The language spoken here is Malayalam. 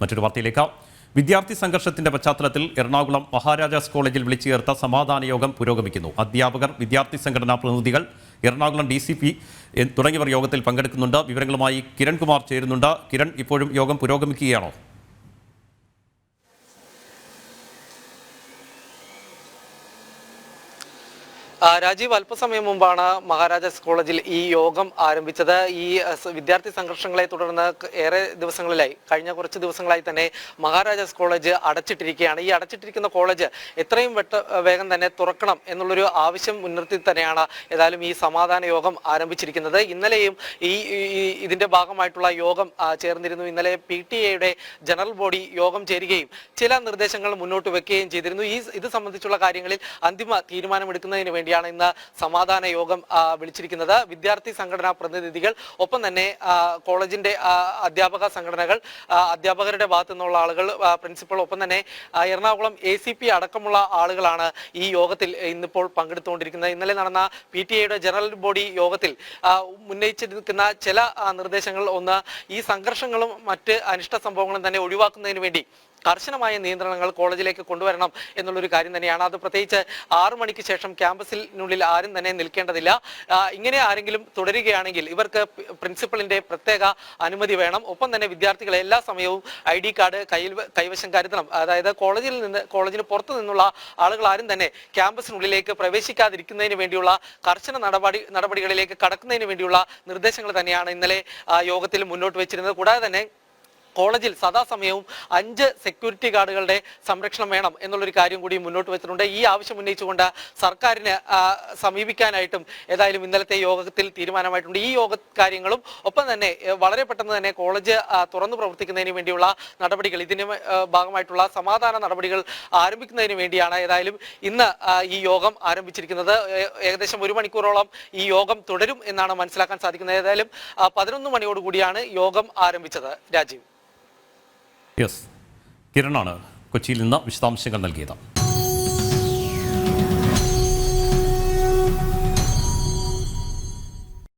മറ്റൊരു വാർത്തയിലേക്ക്. വിദ്യാർത്ഥി സംഘർഷത്തിന്റെ പശ്ചാത്തലത്തിൽ എറണാകുളം മഹാരാജാസ് കോളേജിൽ വിളിച്ചു ചേർത്ത സമാധാന യോഗം പുരോഗമിക്കുന്നു. അധ്യാപകർ വിദ്യാർത്ഥി സംഘടനാ പ്രതിനിധികൾ എറണാകുളം ഡി സി പി തുടങ്ങിയവർ യോഗത്തിൽ പങ്കെടുക്കുന്നുണ്ട്. വിവരങ്ങളുമായി കിരൺകുമാർ ചേരുന്നുണ്ട്. കിരൺ ഇപ്പോഴും യോഗം പുരോഗമിക്കുകയാണോ? രാജീവ് അല്പസമയം മുമ്പാണ് മഹാരാജാസ് കോളേജിൽ ഈ യോഗം ആരംഭിച്ചത്. ഈ വിദ്യാർത്ഥി സംഘർഷങ്ങളെ തുടർന്ന് ഏറെ ദിവസങ്ങളിലായി കഴിഞ്ഞ കുറച്ച് ദിവസങ്ങളായി തന്നെ മഹാരാജാസ് കോളേജ് അടച്ചിട്ടിരിക്കുകയാണ്. ഈ അടച്ചിട്ടിരിക്കുന്ന കോളേജ് എത്രയും വെട്ട വേഗം തന്നെ തുറക്കണം എന്നുള്ളൊരു ആവശ്യം മുൻനിർത്തി തന്നെയാണ് ഏതായാലും ഈ സമാധാന യോഗം ആരംഭിച്ചിരിക്കുന്നത്. ഇന്നലെയും ഈ ഇതിന്റെ ഭാഗമായിട്ടുള്ള യോഗം ചേർന്നിരുന്നു. ഇന്നലെ പി ടി എയുടെ ജനറൽ ബോഡി യോഗം ചേരുകയും ചില നിർദ്ദേശങ്ങൾ മുന്നോട്ട് വെക്കുകയും ചെയ്തിരുന്നു. ഈ ഇത് സംബന്ധിച്ചുള്ള കാര്യങ്ങളിൽ അന്തിമ തീരുമാനമെടുക്കുന്നതിന് വേണ്ടിയാണ് ഇന്ന് സമാധാന യോഗം വിളിച്ചിരിക്കുന്നത്. വിദ്യാർത്ഥി സംഘടനാ പ്രതിനിധികൾ ഒപ്പം തന്നെ കോളേജിന്റെ അധ്യാപക സംഘടനകൾ അധ്യാപകരുടെ ഭാഗത്തു നിന്നുള്ള ആളുകൾ പ്രിൻസിപ്പൾ ഒപ്പം തന്നെ എറണാകുളം എ സി പി അടക്കമുള്ള ആളുകളാണ് ഈ യോഗത്തിൽ ഇന്നിപ്പോൾ പങ്കെടുത്തുകൊണ്ടിരിക്കുന്നത്. ഇന്നലെ നടന്ന പി ടി എയുടെ ജനറൽ ബോഡി യോഗത്തിൽ ഉന്നയിച്ചിരിക്കുന്ന ചില നിർദ്ദേശങ്ങൾ ഒന്ന് ഈ സംഘർഷങ്ങളും മറ്റ് അനിഷ്ട സംഭവങ്ങളും തന്നെ ഒഴിവാക്കുന്നതിന് വേണ്ടി കർശനമായ നിയന്ത്രണങ്ങൾ കോളേജിലേക്ക് കൊണ്ടുവരണം എന്നുള്ളൊരു കാര്യം തന്നെയാണ്. അത് പ്രത്യേകിച്ച് ആറു മണിക്ക് ശേഷം ക്യാമ്പസിനുള്ളിൽ ആരും തന്നെ നിൽക്കേണ്ടതില്ല. ഇങ്ങനെ ആരെങ്കിലും തുടരുകയാണെങ്കിൽ ഇവർക്ക് പ്രിൻസിപ്പളിന്റെ പ്രത്യേക അനുമതി വേണം. ഒപ്പം തന്നെ വിദ്യാർത്ഥികളെ എല്ലാ സമയവും ഐ ഡി കാർഡ് കയ്യിൽ കൈവശം കരുതണം. അതായത് കോളേജിൽ നിന്ന് കോളേജിന് പുറത്തു നിന്നുള്ള ആളുകൾ ആരും തന്നെ ക്യാമ്പസിനുള്ളിലേക്ക് പ്രവേശിക്കാതിരിക്കുന്നതിന് വേണ്ടിയുള്ള കർശന നടപടി നടപടികളിലേക്ക് കടക്കുന്നതിന് വേണ്ടിയുള്ള നിർദ്ദേശങ്ങൾ തന്നെയാണ് ഇന്നലെ യോഗത്തിൽ മുന്നോട്ട് വെച്ചിരുന്നത്. കൂടാതെ തന്നെ കോളേജിൽ സദാസമയവും അഞ്ച് സെക്യൂരിറ്റി ഗാർഡുകളുടെ സംരക്ഷണം വേണം എന്നുള്ളൊരു കാര്യം കൂടി മുന്നോട്ട് വെച്ചിട്ടുണ്ട്. ഈ ആവശ്യം ഉന്നയിച്ചുകൊണ്ട് സർക്കാരിന് സമീപിക്കാനായിട്ടും ഏതായാലും ഇന്നലത്തെ യോഗത്തിൽ തീരുമാനമായിട്ടുണ്ട്. ഈ യോഗ കാര്യങ്ങളും ഒപ്പം തന്നെ വളരെ പെട്ടെന്ന് തന്നെ കോളേജ് തുറന്നു പ്രവർത്തിക്കുന്നതിന് വേണ്ടിയുള്ള നടപടികൾ ഇതിന് ഭാഗമായിട്ടുള്ള സമാധാന നടപടികൾ ആരംഭിക്കുന്നതിന് വേണ്ടിയാണ് ഏതായാലും ഇന്ന് ഈ യോഗം ആരംഭിച്ചിരിക്കുന്നത്. ഏകദേശം ഒരു മണിക്കൂറോളം ഈ യോഗം തുടരും എന്നാണ് മനസ്സിലാക്കാൻ സാധിക്കുന്നത്. ഏതായാലും പതിനൊന്ന് മണിയോടുകൂടിയാണ് യോഗം ആരംഭിച്ചത്. രാജീവ്. യെസ്. കിരണാണ് കൊച്ചിയിൽ നിന്ന് വിശദാംശങ്ങൾ നൽകിയത്.